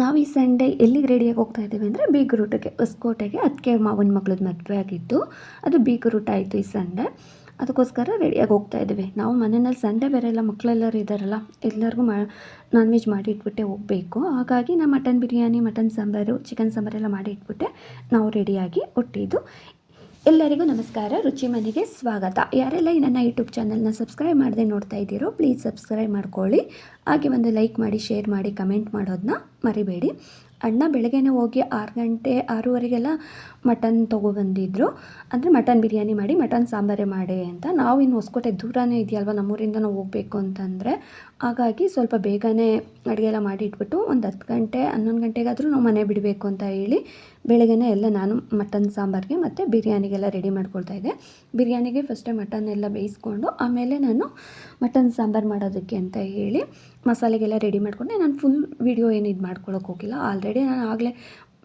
ನಾವು ಈ ಸಂಡೇ ಎಲ್ಲಿಗೆ ರೆಡಿಯಾಗಿ ಹೋಗ್ತಾ ಇದ್ದೀವಿ ಅಂದರೆ ಬೀಗರೂಟಕ್ಕೆ, ಹೊಸ್ಕೋಟೆಗೆ. ಅದಕ್ಕೆ ಮಾವನ ಮಗಳದ್ದು ಮದುವೆ ಆಗಿತ್ತು ಅದು ಬೀಗರೂಟ ಆಯಿತು ಈ ಸಂಡೇ ಅದಕ್ಕೋಸ್ಕರ ರೆಡಿಯಾಗಿ ಹೋಗ್ತಾ ಇದ್ದೀವಿ. ನಾವು ಮನೆಯಲ್ಲಿ ಸಂಡೇ ಬೇರೆ ಎಲ್ಲ ಮಕ್ಕಳೆಲ್ಲರೂ ಇದ್ದಾರಲ್ಲ, ಎಲ್ಲರಿಗೂ ಮಾ ನಾನ್ ವೆಜ್ ಮಾಡಿ ಇಟ್ಬಿಟ್ಟೆ ಹೋಗಬೇಕು. ಹಾಗಾಗಿ ನಾನು mutton biryani mutton sambar chicken ಸಾಂಬಾರೆಲ್ಲ ಮಾಡಿ ಇಟ್ಬಿಟ್ಟೆ ನಾವು ರೆಡಿಯಾಗಿ ಹೊಟ್ಟಿದ್ದು. ಎಲ್ಲರಿಗೂ ನಮಸ್ಕಾರ, ರುಚಿ ಮನೆಗೆ ಸ್ವಾಗತ. ಯಾರೆಲ್ಲ ಈ ನನ್ನ ಯೂಟ್ಯೂಬ್ ಚಾನಲ್ನ ಸಬ್ಸ್ಕ್ರೈಬ್ ಮಾಡದೆ ನೋಡ್ತಾ ಇದ್ದೀರೋ ಪ್ಲೀಸ್ ಸಬ್ಸ್ಕ್ರೈಬ್ ಮಾಡ್ಕೊಳ್ಳಿ. ಹಾಗೆ ಒಂದು ಲೈಕ್ ಮಾಡಿ, ಶೇರ್ ಮಾಡಿ, ಕಮೆಂಟ್ ಮಾಡೋದನ್ನ ಮರಿಬೇಡಿ. ಅಣ್ಣ ಬೆಳಗ್ಗೆನೇ ಹೋಗಿ ಆರು ಗಂಟೆ, ಆರೂವರೆಗೆಲ್ಲ ಮಟನ್ ತೊಗೊಬಂದಿದ್ರು ಅಂದರೆ ಮಟನ್ ಬಿರಿಯಾನಿ ಮಾಡಿ, ಮಟನ್ ಸಾಂಬಾರೇ ಮಾಡಿ ಅಂತ. ನಾವು ಇನ್ನು ಹೊಸಕೋಟೆ ದೂರನೇ ಇದೆಯಲ್ವ ನಮ್ಮೂರಿಂದ ನಾವು ಹೋಗಬೇಕು ಅಂತಂದರೆ. ಹಾಗಾಗಿ ಸ್ವಲ್ಪ ಬೇಗನೆ ಅಡುಗೆ ಎಲ್ಲ ಮಾಡಿ ಇಟ್ಬಿಟ್ಟು ಒಂದು ಹತ್ತು ಗಂಟೆ, ಹನ್ನೊಂದು ಗಂಟೆಗಾದರೂ ನಾವು ಮನೆ ಬಿಡಬೇಕು ಅಂತ ಹೇಳಿ ಬೆಳಗ್ಗೆನೇ ಎಲ್ಲ ನಾನು ಮಟನ್ ಸಾಂಬಾರಿಗೆ ಮತ್ತು ಬಿರಿಯಾನಿಗೆಲ್ಲ ರೆಡಿ ಮಾಡ್ಕೊಳ್ತಾ ಇದ್ದೆ. ಬಿರಿಯಾನಿಗೆ ಫಸ್ಟೇ ಮಟನ್ ಎಲ್ಲ ಬೇಯಿಸ್ಕೊಂಡು ಆಮೇಲೆ ನಾನು ಮಟನ್ ಸಾಂಬಾರು ಮಾಡೋದಕ್ಕೆ ಅಂತ ಹೇಳಿ ಮಸಾಲೆಗೆಲ್ಲ ರೆಡಿ ಮಾಡಿಕೊಂಡೆ. ನಾನು ಫುಲ್ ವೀಡಿಯೋ ಏನು ಇದು ಮಾಡ್ಕೊಳಕ್ಕೆ ಹೋಗಿಲ್ಲ. ಆಲ್ರೆಡಿ ನಾನು ಆಗಲೇ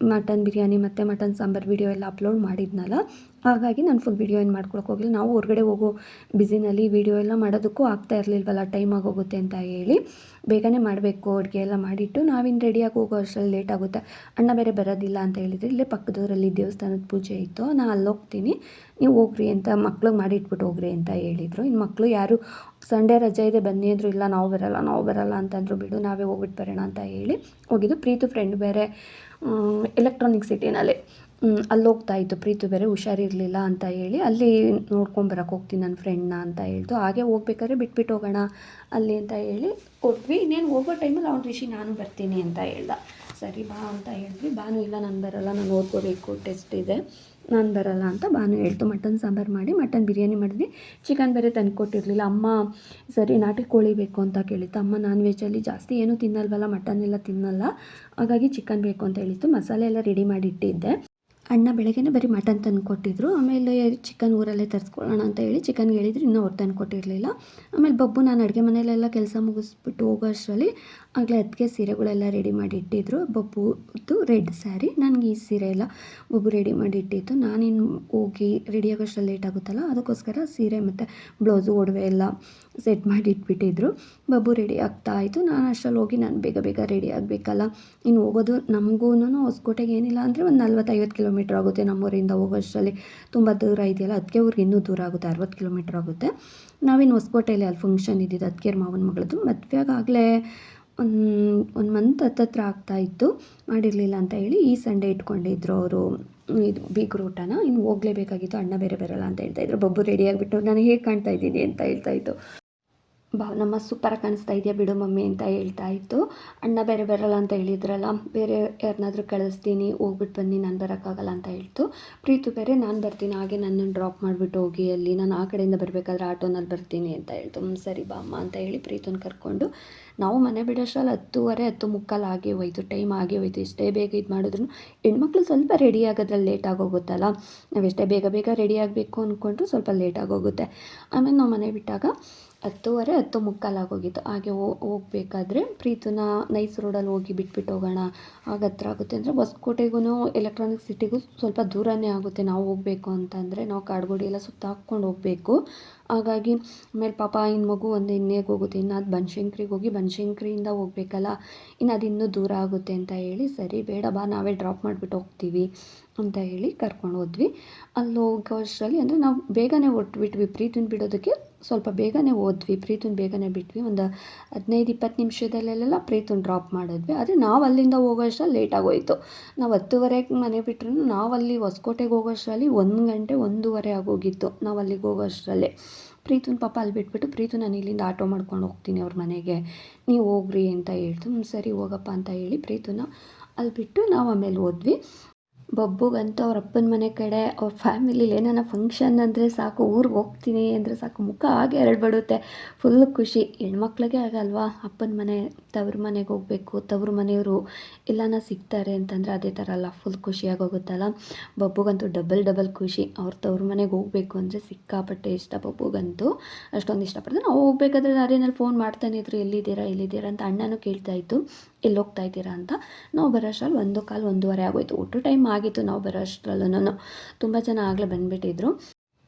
ಮಟನ್ ಬಿರಿಯಾನಿ ಮತ್ತು ಮಟನ್ ಸಾಂಬಾರು ವಿಡಿಯೋ ಎಲ್ಲ ಅಪ್ಲೋಡ್ ಮಾಡಿದ್ನಲ್ಲ, ಹಾಗಾಗಿ ನಾನು ಫುಲ್ ವೀಡಿಯೋ ಏನು ಮಾಡ್ಕೊಳಕ್ಕೆ ಹೋಗಿಲ್ಲ. ನಾವು ಹೊರಗಡೆ ಹೋಗೋ ಬಿಸಿನಲ್ಲಿ ವಿಡಿಯೋ ಎಲ್ಲ ಮಾಡೋದಕ್ಕೂ ಆಗ್ತಾ ಇರಲಿಲ್ವಲ್ಲ ಟೈಮ್ ಆಗೋಗುತ್ತೆ ಅಂತ ಹೇಳಿ. ಬೇಗನೆ ಮಾಡಬೇಕು, ಅಡುಗೆ ಎಲ್ಲ ಮಾಡಿಟ್ಟು ನಾವಿನ್ನು ರೆಡಿಯಾಗಿ ಹೋಗೋ ಅಷ್ಟರಲ್ಲಿ ಲೇಟ್ ಆಗುತ್ತೆ. ಅಣ್ಣ ಬೇರೆ ಬರೋದಿಲ್ಲ ಅಂತ ಹೇಳಿದರೆ. ಇಲ್ಲೇ ಪಕ್ಕದವರಲ್ಲಿ ದೇವಸ್ಥಾನದ ಪೂಜೆ ಇತ್ತು. ನಾನು ಅಲ್ಲಿ ಹೋಗ್ತೀನಿ. ನೀವು ಹೋಗ್ರಿ ಅಂತ ಮಕ್ಳಿಗೆ ಮಾಡಿಟ್ಬಿಟ್ಟು ಹೋಗ್ರಿ ಅಂತ ಹೇಳಿದರು. ಇನ್ನು ಮಕ್ಕಳು ಯಾರು ಸಂಡೇ ರಜೆ ಇದೆ, ಬನ್ನಿ ಅಂದರು ಇಲ್ಲ, ನಾವು ಬರಲ್ಲ ನಾವು ಬರಲ್ಲ ಅಂತಂದರು ಬಿಡು, ನಾವೇ ಹೋಗ್ಬಿಟ್ಟು ಬರೋಣ ಅಂತ ಹೇಳಿ ಹೋಗಿದ್ದು. ಪ್ರೀತು ಫ್ರೆಂಡ್ ಬೇರೆ ಎಲೆಕ್ಟ್ರಾನಿಕ್ ಸಿಟಿನಲ್ಲಿ ಅಲ್ಲಿ ಹೋಗ್ತಾ ಇತ್ತು. ಪ್ರೀತು ಬೇರೆ ಹುಷಾರಿರಲಿಲ್ಲ ಅಂತ ಹೇಳಿ ಅಲ್ಲಿ ನೋಡ್ಕೊಂಬರಕ್ಕೆ ಹೋಗ್ತೀನಿ ನನ್ನ ಫ್ರೆಂಡ್ನ ಅಂತ ಹೇಳ್ತು ಹಾಗೆ ಹೋಗ್ಬೇಕಾದ್ರೆ ಬಿಟ್ಬಿಟ್ಟು ಹೋಗೋಣ ಅಲ್ಲಿ ಅಂತ ಹೇಳಿ ಕೊಟ್ವಿ. ಇನ್ನೇನು ಹೋಗೋ ಟೈಮಲ್ಲಿ ಅವ್ನು ರಿಷಿ ನಾನು ಬರ್ತೀನಿ ಅಂತ ಹೇಳ್ದ. ಸರಿ ಬಾ ಅಂತ ಹೇಳಿದ್ವಿ. ಬಾನು ಇಲ್ಲ, ನಾನು ಬರೋಲ್ಲ, ನಾನು ಓದ್ಕೋಬೇಕು ಟೆಸ್ಟ್ ಇದೆ. ನಾನು ಬರಲ್ಲ ಅಂತ ಬಾನು ಹೇಳ್ತು. ಮಟನ್, ಸಾಂಬಾರು ಮಾಡಿ ಮಟನ್ ಬಿರಿಯಾನಿ ಮಾಡಿದ್ವಿ. ಚಿಕನ್ ಬೇರೆ ತಂದು ಕೊಟ್ಟಿರಲಿಲ್ಲ. ಅಮ್ಮ, ಸರಿ, ನಾಟಿ ಕೋಳಿ ಬೇಕು ಅಂತ ಕೇಳಿತ್ತು. ಅಮ್ಮ, ನಾನ್ ವೆಜ್ಜಲ್ಲಿ ಜಾಸ್ತಿ ಏನೂ ತಿನ್ನಲ್ವಲ್ಲ, ಮಟನ್ ಎಲ್ಲ ತಿನ್ನಲ್ಲ. ಹಾಗಾಗಿ ಚಿಕನ್ ಬೇಕು ಅಂತ ಹೇಳಿತ್ತು. ಮಸಾಲೆ ಎಲ್ಲ ರೆಡಿ ಮಾಡಿ ಇಟ್ಟಿದ್ದೆ. ಅಣ್ಣ ಬೆಳಗ್ಗೆನೇ ಬರೀ ಮಟನ್ ತಂದು ಕೊಟ್ಟಿದ್ರು. ಆಮೇಲೆ ಚಿಕನ್ ಊರಲ್ಲೇ ತರಿಸ್ಕೊಳ್ಳೋಣ ಅಂತ ಹೇಳಿ ಚಿಕನ್ ಹೇಳಿದ್ರು. ಇನ್ನೂ ಅವ್ರು ತಂದು ಕೊಟ್ಟಿರಲಿಲ್ಲ. ಆಮೇಲೆ ಬಬ್ಬು, ನಾನು ಅಡುಗೆ ಮನೆಯಲ್ಲೆಲ್ಲ ಕೆಲಸ ಮುಗಿಸ್ಬಿಟ್ಟು ಹೋಗೋ ಅಷ್ಟರಲ್ಲಿ ಆಗಲೇ ಅದಕ್ಕೆ ಸೀರೆಗಳೆಲ್ಲ ರೆಡಿ ಮಾಡಿ ಇಟ್ಟಿದ್ರು. ಬಬ್ಬುದು ರೆಡ್ ಸ್ಯಾರಿ ನನಗೆ ಈ ಸೀರೆ ಎಲ್ಲ ಬಬ್ಬು ರೆಡಿ ಮಾಡಿ ಇಟ್ಟಿತ್ತು. ನಾನಿನ್ನು ಹೋಗಿ ರೆಡಿ ಆಗೋಷ್ಟು ಲೇಟ್ ಆಗುತ್ತಲ್ಲ, ಅದಕ್ಕೋಸ್ಕರ ಸೀರೆ ಮತ್ತು ಬ್ಲೌಸು ಒಡವೆ ಎಲ್ಲ ಸೆಟ್ ಮಾಡಿ ಇಟ್ಬಿಟ್ಟಿದ್ರು. ಬಬ್ಬು ರೆಡಿ ಆಗ್ತಾ ಇತ್ತು. ನಾನು ಅಷ್ಟರಲ್ಲಿ ಹೋಗಿ ನಾನು ಬೇಗ ಬೇಗ ರೆಡಿ ಆಗಬೇಕಲ್ಲ. ಇನ್ನು ಹೋಗೋದು ನಮಗೂ ಹೊಸಕೋಟೆಗೆ ಏನಿಲ್ಲ ಅಂದರೆ ಒಂದು ನಲ್ವತ್ತೈವತ್ತು ಕಿಲೋಮೀಟ್ರ್ ಆಗುತ್ತೆ ನಮ್ಮೂರಿಂದ ಹೋಗೋಷ್ಟರಲ್ಲಿ. ತುಂಬ ದೂರ ಇದೆಯಲ್ಲ ಅದಕ್ಕೆ ಅವ್ರಿಗೆ ಇನ್ನೂ ದೂರ ಆಗುತ್ತೆ, ಅರವತ್ತು ಕಿಲೋಮೀಟ್ರ್ ಆಗುತ್ತೆ. ನಾವಿನ್ನು ಹೊಸಕೋಟೆಯಲ್ಲಿ ಅಲ್ಲಿ ಫಂಕ್ಷನ್ ಇದ್ದಿದ್ದು ಅದಕ್ಕೆ ಮಾವನ ಮಗಳದ್ದು. ಮದುವೆಗಾಗಲೇ ಒಂದು ಒಂದು ಮಂತ್ ಹತ್ತತ್ರ ಆಗ್ತಾಯಿತ್ತು ಮಾಡಿರಲಿಲ್ಲ ಅಂತ ಹೇಳಿ ಈ ಸಂಡೇ ಇಟ್ಕೊಂಡಿದ್ರು ಅವರು. ಇದು ಬೀಗ್ ಊಟನ. ಇನ್ನು ಹೋಗ್ಲೇಬೇಕಾಗಿತ್ತು. ಅಣ್ಣ ಬೇರೆ ಬರಲ್ಲ ಅಂತ ಹೇಳ್ತಾಯಿದ್ರು ಬೊಬ್ಬು ರೆಡಿ ಆಗಿಬಿಟ್ಟು ನಾನು ಹೇಗೆ ಕಾಣ್ತಾ ಇದ್ದೀನಿ ಅಂತ ಹೇಳ್ತಾಯಿತ್ತು ನಮ್ಮ ಸೂಪರಾಗಿ ಕಾಣಿಸ್ತಾ ಇದೆಯಾ ಬಿಡು ಮಮ್ಮಿ ಅಂತ ಹೇಳ್ತಾ ಇತ್ತು. ಅಣ್ಣ ಬೇರೆ ಬರಲ್ಲ ಅಂತ ಹೇಳಿದ್ರಲ್ಲ, ಬೇರೆ ಯಾರನ್ನಾದರೂ ಕಳಿಸ್ತೀನಿ ಹೋಗ್ಬಿಟ್ಟು ಬನ್ನಿ, ನಾನು ಬರೋಕ್ಕಾಗಲ್ಲ ಅಂತ ಹೇಳ್ತು. ಪ್ರೀತು ಬೇರೆ, ನಾನು ಬರ್ತೀನಿ, ಹಾಗೆ ನನ್ನನ್ನು ಡ್ರಾಪ್ ಮಾಡಿಬಿಟ್ಟು ಹೋಗಿ ಅಲ್ಲಿ, ನಾನು ಆ ಕಡೆಯಿಂದ ಬರಬೇಕಾದ್ರೆ ಆಟೋನಲ್ಲಿ ಬರ್ತೀನಿ ಅಂತ ಹೇಳ್ತು. ಸರಿ ಬಾ ಅಮ್ಮ ಅಂತ ಹೇಳಿ ಪ್ರೀತನ ಕರ್ಕೊಂಡು. ನಾವು ಮನೆ ಬಿಡೋಷ್ಟ್ರಲ್ಲಿ ಹತ್ತುವರೆ, ಹತ್ತು ಮುಕ್ಕಾಲು ಆಗಿ ಹೋಯ್ತು, ಟೈಮ್ ಆಗಿ ಹೋಯ್ತು. ಎಷ್ಟೇ ಬೇಗ ಇದು ಮಾಡಿದ್ರು ಹೆಣ್ಮಕ್ಳು ಸ್ವಲ್ಪ ರೆಡಿ ಆಗೋದ್ರಲ್ಲಿ ಲೇಟ್ ಆಗೋಗುತ್ತಲ್ಲ? ನಾವು ಎಷ್ಟೇ ಬೇಗ ಬೇಗ ರೆಡಿ ಆಗಬೇಕು ಅಂದ್ಕೊಂಡ್ರು ಸ್ವಲ್ಪ ಲೇಟ್ ಆಗೋಗುತ್ತೆ. ಆಮೇಲೆ ನಾವು ಮನೆ ಬಿಟ್ಟಾಗ ಹತ್ತುವರೆ, ಹತ್ತು ಮುಕ್ಕಾಲಾಗೋಗಿತ್ತು ಹಾಗೆ ಹೋಗ್ಬೇಕಾದ್ರೆ ಪ್ರೀತನ ನೈಸ್ ರೋಡಲ್ಲಿ ಹೋಗಿ ಬಿಟ್ಬಿಟ್ಟು ಹೋಗೋಣ, ಆಗ ಹತ್ರ ಆಗುತ್ತೆ ಅಂದರೆ ಹೊಸ್ಕೋಟೆಗೂ ಎಲೆಕ್ಟ್ರಾನಿಕ್ ಸಿಟಿಗೂ ಸ್ವಲ್ಪ ದೂರನೇ ಆಗುತ್ತೆ ನಾವು ಹೋಗಬೇಕು ಅಂತಂದರೆ ನಾವು ಕಾಡ್ಗೋಡಿ ಎಲ್ಲ ಸುತ್ತ ಹಾಕ್ಕೊಂಡು ಹೋಗಬೇಕು. ಹಾಗಾಗಿ ಆಮೇಲೆ ಪಾಪ ಇನ್ನು ಮಗು ಒಂದು ಇನ್ನೇಗೆ ಹೋಗುತ್ತೆ. ಇನ್ನು ಅದು ಬನಶಂಕ್ರಿಗೆ ಹೋಗಿ ಬನಶಂಕ್ರಿಯಿಂದ ಹೋಗ್ಬೇಕಲ್ಲ ಇನ್ನು ಅದು ಇನ್ನೂ ದೂರ ಆಗುತ್ತೆ ಅಂತ ಹೇಳಿ ಸರಿ, ಬೇಡ ಬಾ, ನಾವೇ ಡ್ರಾಪ್ ಮಾಡಿಬಿಟ್ಟು ಹೋಗ್ತೀವಿ ಅಂತ ಹೇಳಿ ಕರ್ಕೊಂಡು ಹೋದ್ವಿ. ಅಲ್ಲಿ ಹೋಗೋಷ್ಟರಲ್ಲಿ ಅಂದರೆ ನಾವು ಬೇಗನೆ ಹೊಟ್ಬಿಟ್ವಿ ಪ್ರೀತಿನ ಬಿಡೋದಕ್ಕೆ. ಸ್ವಲ್ಪ ಬೇಗನೆ ಓದ್ವಿ, ಪ್ರೀತುನ್ ಬೇಗನೆ ಬಿಟ್ವಿ. ಒಂದು ಹದಿನೈದು, ಇಪ್ಪತ್ತು ನಿಮಿಷದಲ್ಲೆಲ್ಲ ಪ್ರೀತುನ್ ಡ್ರಾಪ್ ಮಾಡಿದ್ವಿ. ಆದರೆ ನಾವು ಅಲ್ಲಿಂದ ಹೋಗೋ ಅಷ್ಟರಲ್ಲಿ ಲೇಟ್ ಆಗೋಯಿತು. ನಾವು ಹತ್ತುವರೆಗೆ ಮನೆ ಬಿಟ್ಟರು ನಾವು ಅಲ್ಲಿ ಹೊಸಕೋಟೆಗೆ ಹೋಗೋ ಅಷ್ಟರಲ್ಲಿ ಒಂದು ಗಂಟೆ, ಒಂದೂವರೆ ಆಗೋಗಿತ್ತು ನಾವು ಅಲ್ಲಿಗೆ ಹೋಗೋ ಪ್ರೀತುನ್ ಪ್ರೀತುನ ಪಾಪ ಅಲ್ಲಿ ಬಿಟ್ಬಿಟ್ಟು, ಪ್ರೀತು, ನಾನು ಇಲ್ಲಿಂದ ಆಟೋ ಮಾಡ್ಕೊಂಡು ಹೋಗ್ತೀನಿ ಅವ್ರ ಮನೆಗೆ. ನೀವು ಹೋಗ್ರಿ ಅಂತ ಹೇಳ್ತು. ಸರಿ ಹೋಗಪ್ಪ ಅಂತ ಹೇಳಿ ಪ್ರೀತುನ ಅಲ್ಲಿ ಬಿಟ್ಟು ನಾವು ಆಮೇಲೆ ಹೋದ್ವಿ ಬಬ್ಬುಗಂತೂ ಅವ್ರ ಅಪ್ಪನ ಮನೆ ಕಡೆ, ಅವ್ರ ಫ್ಯಾಮಿಲೀಲಿ ಏನಾನ ಫಂಕ್ಷನ್ ಅಂದರೆ ಸಾಕು, ಊರಿಗೆ ಹೋಗ್ತೀನಿ ಅಂದರೆ ಸಾಕು, ಮುಖ ಹಾಗೆ ಎರಡ್ಬಿಡುತ್ತೆ ಫುಲ್ ಖುಷಿ. ಹೆಣ್ಮಕ್ಳಿಗೆ ಆಗಲ್ವಾ? ಅಪ್ಪನ ಮನೆ, ತವ್ರ ಮನೆಗೆ ಹೋಗಬೇಕು, ತವ್ರ ಮನೆಯವರು ಎಲ್ಲಾನ ಸಿಗ್ತಾರೆ ಅಂತಂದರೆ ಅದೇ ಥರ ಅಲ್ಲ ಫುಲ್ ಖುಷಿಯಾಗೋಗುತ್ತಲ್ಲ? ಬಬ್ಬುಗಂತೂ ಡಬಲ್ ಡಬಲ್ ಖುಷಿ. ಅವ್ರ ತವ್ರ ಮನೆಗೆ ಹೋಗಬೇಕು ಅಂದರೆ ಸಿಕ್ಕಾಪಟ್ಟೆ ಇಷ್ಟ ಬಬ್ಬುಗಂತೂ. ಅಷ್ಟೊಂದು ಇಷ್ಟಪಡ್ತಾರೆ ನಾವು ಹೋಗ್ಬೇಕಾದ್ರೆ ದಾರಿನಲ್ಲಿ ಫೋನ್ ಮಾಡ್ತಾನೆ ಇದ್ರು, ಎಲ್ಲಿದ್ದೀರಾ ಎಲ್ಲಿದ್ದೀರಾ ಅಂತ ಅಣ್ಣನೂ ಕೇಳ್ತಾ ಇತ್ತು. ಎಲ್ಲಿ ಹೋಗ್ತಾ ಇದ್ದೀರಾ ಅಂತ. ನಾವು ಬರೋಷ್ಟ್ರಲ್ಲಿ ಒಂದು ಕಾಲು ಒಂದೂವರೆ ಆಗೋಯ್ತು. ಒಟ್ಟು ಟೈಮ್ ಆಗಿತ್ತು, ನಾವು ಬರೋ ಅಷ್ಟರಲ್ಲೂ ತುಂಬ ಜನ ಆಗಲೇ ಬಂದುಬಿಟ್ಟಿದ್ರು.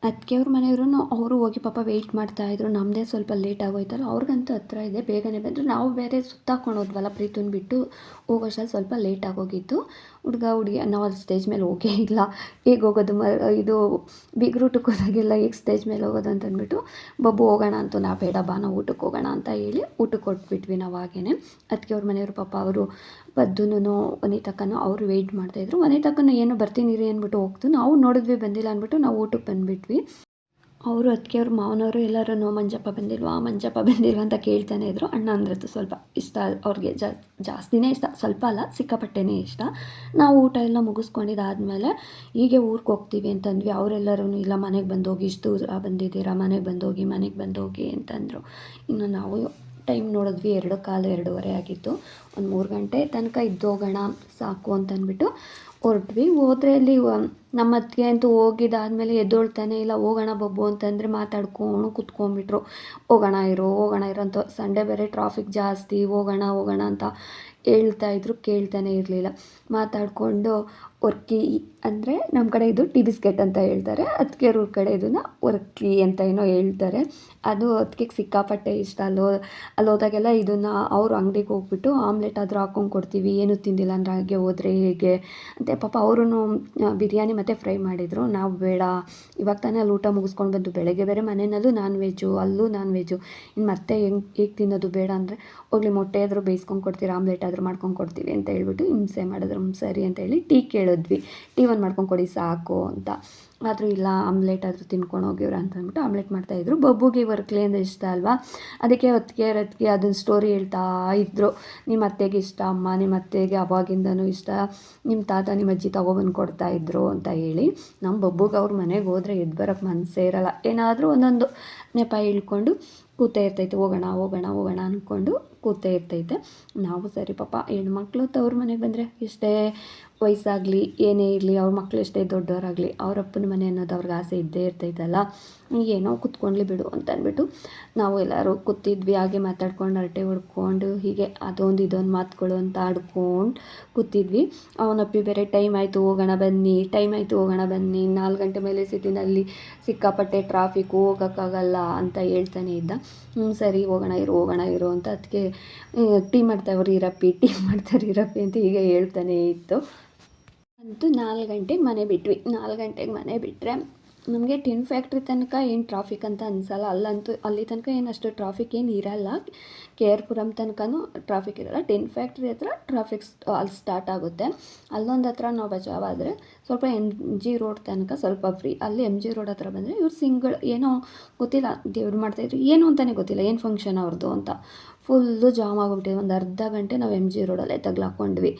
ಅತ್ತಿಗೆಯವ್ರ ಮನೆಯವ್ರು ಅವರು ಹೋಗಿ ಪಾಪ ವೆಯ್ಟ್ ಮಾಡ್ತಾಯಿದ್ರು ನಮ್ಮದೇ ಸ್ವಲ್ಪ ಲೇಟ್ ಆಗೋಯ್ತಲ್ಲ, ಅವ್ರಿಗಂತೂ ಹತ್ರ ಇದೆ, ಬೇಗನೆ ಬಂದರು. ನಾವು ಬೇರೆ ಸುತ್ತಾಕೊಂಡು ಹೋದ್ವಲ್ಲ ಪ್ರೀತಿನ ಬಿಟ್ಟು ಹೋಗೋಷ್ಟಲ್ಲಿ ಸ್ವಲ್ಪ ಲೇಟ್ ಆಗೋಗಿತ್ತು. ಹುಡುಗ, ಹುಡುಗಿ, ನಾವು ಅಲ್ಲಿ ಸ್ಟೇಜ್ ಮೇಲೆ ಹೋಗೇ ಇಲ್ಲ, ಹೇಗೆ ಹೋಗೋದು ಮ, ಇದು ಬಿಗ್ ರೂಟಕ್ಕೆ ಹೋದಾಗೆಲ್ಲ ಹೇಗೆ ಸ್ಟೇಜ್ ಮೇಲೆ ಹೋಗೋದು ಅಂತ ಅಂದ್ಬಿಟ್ಟು, ಬಬ್ಬು, ಹೋಗೋಣ ಅಂತೂ ನಾ ಬೇಡ ಬಾ, ನಾವು ಊಟಕ್ಕೆ ಹೋಗೋಣ ಅಂತ ಹೇಳಿ ಊಟಕ್ಕೆ ಕೊಟ್ಬಿಟ್ವಿ ನಾವು ಹಾಗೇ ಅದಕ್ಕೆ ಅವ್ರ ಮನೆಯವರು ಪಾಪ ಅವರು ಪದ್ದುನು ವನಿತಕ್ಕನೂ ಅವರು ವೆಯ್ಟ್ ಮಾಡ್ತಾಯಿದ್ರು ವನಿತಕ್ಕನ ಏನು ಬರ್ತೀನಿ ರೀ ಅಂದ್ಬಿಟ್ಟು ಹೋಗ್ತು. ನಾವು ನೋಡಿದ್ವಿ ಬಂದಿಲ್ಲ ಅಂದ್ಬಿಟ್ಟು ನಾವು ಊಟಕ್ಕೆ ಬಂದುಬಿಟ್ವಿ. ಅವರು ಅದಕ್ಕೆ ಅವ್ರ ಮಾವನವರು ಎಲ್ಲರೂ, ನೋ ಮಂಜಪ್ಪ ಬಂದಿಲ್ವಾ? ಮಂಜಪ್ಪ ಬಂದಿಲ್ವಾ? ಅಂತ ಕೇಳ್ತಾನೆ ಇದ್ರು. ಅಣ್ಣ ಅಂದ್ರದ್ದು ಸ್ವಲ್ಪ ಇಷ್ಟ, ಅವ್ರಿಗೆ ಜಾಸ್ತಿನೇ ಇಷ್ಟ, ಸ್ವಲ್ಪ ಅಲ್ಲ, ಸಿಕ್ಕಾಪಟ್ಟೆನೇ ಇಷ್ಟ. ನಾವು ಊಟ ಎಲ್ಲ ಮುಗಿಸ್ಕೊಂಡಿದ್ದಾದ್ಮೇಲೆ ಹೀಗೆ ಊರಿಗೆ ಹೋಗ್ತೀವಿ ಅಂತಂದ್ವಿ. ಅವರೆಲ್ಲರೂ ಇಲ್ಲ, ಮನೆಗೆ ಬಂದೋಗಿ, ಇಷ್ಟು ದೂರ ಬಂದಿದ್ದೀರಾ? ಮನೆಗೆ ಬಂದೋಗಿ ಮನೆಗೆ ಬಂದೋಗಿ ಅಂತಂದರು. ಇನ್ನು ನಾವು ಟೈಮ್ ನೋಡಿದ್ವಿ, ಎರಡು ಕಾಲು ಎರಡೂವರೆ ಆಗಿತ್ತು. ಒಂದು ಮೂರು ಗಂಟೆ ತನಕ ಇದ್ದೋಗೋಣ, ಸಾಕು ಅಂತಂದ್ಬಿಟ್ಟು ಹೊರಟ್ವಿ. ಹೋದ್ರೆ ಅಲ್ಲಿ ನಮ್ಮ ಅತ್ತಿಗೆ ಅಂತೂ ಹೋಗಿದ್ದಾದ್ಮೇಲೆ ಎದ್ದೋಳ್ತಾನೆ, ಇಲ್ಲ, ಹೋಗೋಣ ಬಬ್ಬು ಅಂತಂದರೆ ಮಾತಾಡ್ಕೊಂಡು ಕುತ್ಕೊಂಡ್ಬಿಟ್ರು. ಹೋಗೋಣ ಇರೋ, ಹೋಗೋಣ ಇರೋಂಥ ಅಂತ, ಸಂಡೇ ಬೇರೆ ಟ್ರಾಫಿಕ್ ಜಾಸ್ತಿ, ಹೋಗೋಣ ಹೋಗೋಣ ಅಂತ ಹೇಳ್ತಾ ಇದ್ರು, ಕೇಳ್ತಾನೆ ಇರಲಿಲ್ಲ. ಮಾತಾಡಿಕೊಂಡು ಒರ್ಕಿ ಅಂದರೆ ನಮ್ಮ ಕಡೆ ಇದು ಟಿ ಬಿಸ್ಕೆಟ್ ಅಂತ ಹೇಳ್ತಾರೆ. ಅತ್ತಿಗೆಯವ್ರ ಕಡೆ ಇದನ್ನು ಒರ್ಕಿ ಅಂತ ಏನೋ ಹೇಳ್ತಾರೆ. ಅದು ಅದಕ್ಕೆ ಸಿಕ್ಕಾಪಟ್ಟೆ ಇಷ್ಟ. ಅಲ್ಲೋ ಅಲ್ಲಿ ಹೋದಾಗೆಲ್ಲ ಇದನ್ನು ಅವ್ರ ಅಂಗಡಿಗೆ ಹೋಗ್ಬಿಟ್ಟು ಆಮ್ಲೆಟ್ ಆದರೂ ಹಾಕ್ಕೊಂಡು ಕೊಡ್ತೀವಿ. ಏನೂ ತಿಂದಿಲ್ಲ ಅಂದ್ರೆ ಹಾಗೆ ಹೋದರೆ ಹೇಗೆ? ಅಂತ ಪಾಪ ಅವರು ಬಿರಿಯಾನಿ ಮತ್ತು ಫ್ರೈ ಮಾಡಿದರು. ನಾವು ಬೇಡ. ಇವಾಗ ತಾನೇ ಅಲ್ಲಿ ಊಟ ಮುಗಿಸ್ಕೊಂಡು ಬಂದು ಬೆಳಗ್ಗೆ ಬೇರೆ ಮನೆಯಲ್ಲೂ ನಾನ್ ವೆಜ್ಜು, ಅಲ್ಲೂ ನಾನ್ ವೆಜ್ಜು. ಇನ್ನು ಮತ್ತೆ ಹೆಂಗೆ, ಹೇಗೆ ತಿನ್ನೋದು ಬೇಡ ಅಂದರೆ ಹೋಗ್ಲಿ ಮೊಟ್ಟೆ ಆದರೂ ಬೇಯಿಸ್ಕೊಂಡು ಕೊಡ್ತೀರಾ, ಆಮ್ಲೆಟ್ ಆದರೂ ಮಾಡ್ಕೊಂಡು ಕೊಡ್ತೀವಿ ಅಂತ ಹೇಳ್ಬಿಟ್ಟು ಹಿಂಸೆ ಮಾಡಿದ್ರು. ಸರಿ ಅಂತ ಹೇಳಿ ಟೀ ಕೇಳಿದ್ವಿ ಟೀ ಒಂದು ಮಾಡ್ಕೊಂಡು ಕೊಡಿ ಸಾಕು ಅಂತ. ಆದರೂ ಇಲ್ಲ, ಆಮ್ಲೆಟ್ ಆದರೂ ತಿನ್ಕೊಂಡು ಹೋಗಿವ್ರ ಅಂತ ಅಂದ್ಬಿಟ್ಟು ಆಮ್ಲೆಟ್ ಮಾಡ್ತಾಯಿದ್ರು ಬಬ್ಬುಗೆ ವರ್ಕ್ಲಿ ಅಂದರೆ ಇಷ್ಟ ಅಲ್ವಾ? ಅದಕ್ಕೆ ಹೊತ್ತಿಗೆ ರತ್ತಿಗೆ ಅದನ್ನ ಸ್ಟೋರಿ ಹೇಳ್ತಾ ಇದ್ದರು ನಿಮ್ಮ ಅತ್ತೆಗೆ ಇಷ್ಟ ಅಮ್ಮ ನಿಮ್ಮ ಅತ್ತೆಗೆ ಅವಾಗಿಂದನೂ ಇಷ್ಟ. ನಿಮ್ಮ ತಾತ ನಿಮ್ಮ ಅಜ್ಜಿ ತೊಗೊಬಂದು ಕೊಡ್ತಾ ಇದ್ರು, ಅಂತ ಹೇಳಿ ನಮ್ಮ ಬಬ್ಬುಗೆ ಅವ್ರ ಮನೆಗೆ ಹೋದರೆ ಎದ್ದು ಬರೋಕ್ಕೆ ಮನಸ್ಸೇ ಇರಲ್ಲ. ಏನಾದರೂ ಒಂದೊಂದು ನೆಪ ಇಳ್ಕೊಂಡು ಕೂತೇ ಇರ್ತೈತೆ. ಹೋಗೋಣ ಹೋಗೋಣ ಹೋಗೋಣ ಅಂದ್ಕೊಂಡು ಕೂತೇ ಇರ್ತೈತೆ. ನಾವು ಸರಿ ಪಾಪ, ಹೆಣ್ಮಕ್ಳು ತವ್ರ ಮನೆಗೆ ಬಂದರೆ ಎಷ್ಟೇ ವಯಸ್ಸಾಗಲಿ, ಏನೇ ಇರಲಿ, ಅವ್ರ ಮಕ್ಕಳು ಎಷ್ಟೇ ದೊಡ್ಡವರಾಗಲಿ, ಅವ್ರ ಅಪ್ಪನ ಮನೆ ಅನ್ನೋದು ಅವ್ರಿಗೆ ಆಸೆ ಇದ್ದೇ ಇರ್ತೈತಲ್ಲ. ಏನೋ ಕುತ್ಕೊಂಡ್ಲಿ ಬಿಡು ಅಂತ ಅಂದ್ಬಿಟ್ಟು ನಾವು ಎಲ್ಲರೂ ಕೂತಿದ್ವಿ, ಹಾಗೆ ಮಾತಾಡ್ಕೊಂಡು, ಹರಟೆ ಹೊಡ್ಕೊಂಡು, ಹೀಗೆ ಅದೊಂದು ಇದೊಂದು ಮಾತುಗಳು ಅಂತ ಆಡ್ಕೊಂಡು ಕೂತಿದ್ವಿ. ಅವನಪ್ಪಿ ಬೇರೆ ಟೈಮ್ ಆಯಿತು, ಹೋಗೋಣ ಬನ್ನಿ ಟೈಮ್ ಆಯಿತು, ಹೋಗೋಣ ಬನ್ನಿ, ನಾಲ್ಕು ಗಂಟೆ ಮೇಲೆ ಸಿಟಿನಲ್ಲಿ ಸಿಕ್ಕಾಪಟ್ಟೆ ಟ್ರಾಫಿಕ್ ಹೋಗೋಕ್ಕಾಗಲ್ಲ ಅಂತ ಹೇಳ್ತಾನೆ ಇದ್ದ. ಹ್ಞೂ ಸರಿ, ಹೋಗೋಣ ಇರು ಹೋಗೋಣ ಇರು ಅಂತ ಅದಕ್ಕೆ ಟೀ ಮಾಡ್ತಾವ್ರಿ ಇರಪ್ಪಿ, ಟೀ ಮಾಡ್ತಾರೆ ಇರಪ್ಪಿ ಅಂತ ಹೀಗೆ ಹೇಳ್ತಾನೆ ಇತ್ತು. ಅಂತೂ ನಾಲ್ಕು ಗಂಟೆಗೆ ಮನೆ ಬಿಟ್ವಿ. ನಾಲ್ಕು ಗಂಟೆಗೆ ಮನೆ ಬಿಟ್ಟರೆ ನಮಗೆ ಟಿನ್ ಫ್ಯಾಕ್ಟ್ರಿ ತನಕ ಏನು ಟ್ರಾಫಿಕ್ ಅಂತ ಅನಿಸಲ್ಲ. ಅಲ್ಲಂತೂ ಅಲ್ಲಿ ತನಕ ಏನು ಅಷ್ಟು ಟ್ರಾಫಿಕ್ ಏನು ಇರಲ್ಲ. ಕೆ ಆರ್ ಪುರಂ ತನಕನೂ ಟ್ರಾಫಿಕ್ ಇರಲ್ಲ. ಟಿನ್ ಫ್ಯಾಕ್ಟ್ರಿ ಹತ್ರ ಟ್ರಾಫಿಕ್ ಅಲ್ಲಿ ಸ್ಟಾರ್ಟ್ ಆಗುತ್ತೆ. ಅಲ್ಲೊಂದು ಹತ್ರ ನಾವು ಬಚಾವಾದರೆ ಸ್ವಲ್ಪ ಎಂ ಜಿ ರೋಡ್ ತನಕ ಸ್ವಲ್ಪ ಫ್ರೀ ಅಲ್ಲಿ ಎಂ ಜಿ ರೋಡ್ ಹತ್ರ ಬಂದರೆ ಇವ್ರು ಸಿಂಗಲ್ ಏನೋ ಗೊತ್ತಿಲ್ಲ. ದೇವ್ರು ಮಾಡ್ತಾಯಿದ್ರು ಏನು ಅಂತಲೇ ಗೊತ್ತಿಲ್ಲ. ಏನು ಫಂಕ್ಷನ್ ಅವ್ರದ್ದು ಅಂತ. ಫುಲ್ಲು ಜಾಮ್ ಆಗೋಗ್ಬಿಟ್ಟಿದೆ ಒಂದು ಅರ್ಧ ಗಂಟೆ ನಾವು ಎಂ ಜಿ ರೋಡಲ್ಲೇ ತಗ್ಲಾಕೊಂಡ್ವಿ.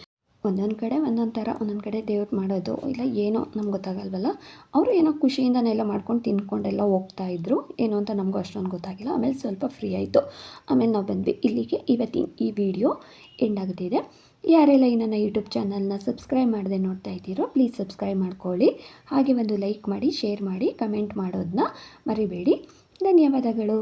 ಒಂದೊಂದು ಕಡೆ ಒಂದೊಂದು ಥರ, ಒಂದೊಂದು ಕಡೆ ದೇವ್ರು ಮಾಡೋದು, ಇಲ್ಲ ಏನೋ ನಮ್ಗೆ ಗೊತ್ತಾಗಲ್ವಲ್ಲ? ಅವರು ಏನೋ ಖುಷಿಯಿಂದನೆಲ್ಲ ಮಾಡ್ಕೊಂಡು ತಿನ್ಕೊಂಡೆಲ್ಲ ಹೋಗ್ತಾ ಇದ್ರು. ಏನು ಅಂತ ನಮಗೂ ಅಷ್ಟೊಂದು ಗೊತ್ತಾಗಿಲ್ಲ. ಆಮೇಲೆ ಸ್ವಲ್ಪ ಫ್ರೀ ಆಯಿತು. ಆಮೇಲೆ ನಾವು ಬಂದ್ವಿ. ಇಲ್ಲಿಗೆ ಇವತ್ತಿನ ಈ ವಿಡಿಯೋ ಎಂಡ್ ಆಗುತ್ತಿದೆ ಯಾರೆಲ್ಲ ಈ ನನ್ನ ಯೂಟ್ಯೂಬ್ ಚಾನಲ್ನ ಸಬ್ಸ್ಕ್ರೈಬ್ ಮಾಡದೆ ನೋಡ್ತಾ ಇದ್ದೀರೋ ಪ್ಲೀಸ್ ಸಬ್ಸ್ಕ್ರೈಬ್ ಮಾಡ್ಕೊಳ್ಳಿ. ಹಾಗೆ ಒಂದು ಲೈಕ್ ಮಾಡಿ ಶೇರ್ ಮಾಡಿ ಕಮೆಂಟ್ ಮಾಡೋದನ್ನ ಮರಿಬೇಡಿ. ಧನ್ಯವಾದಗಳು.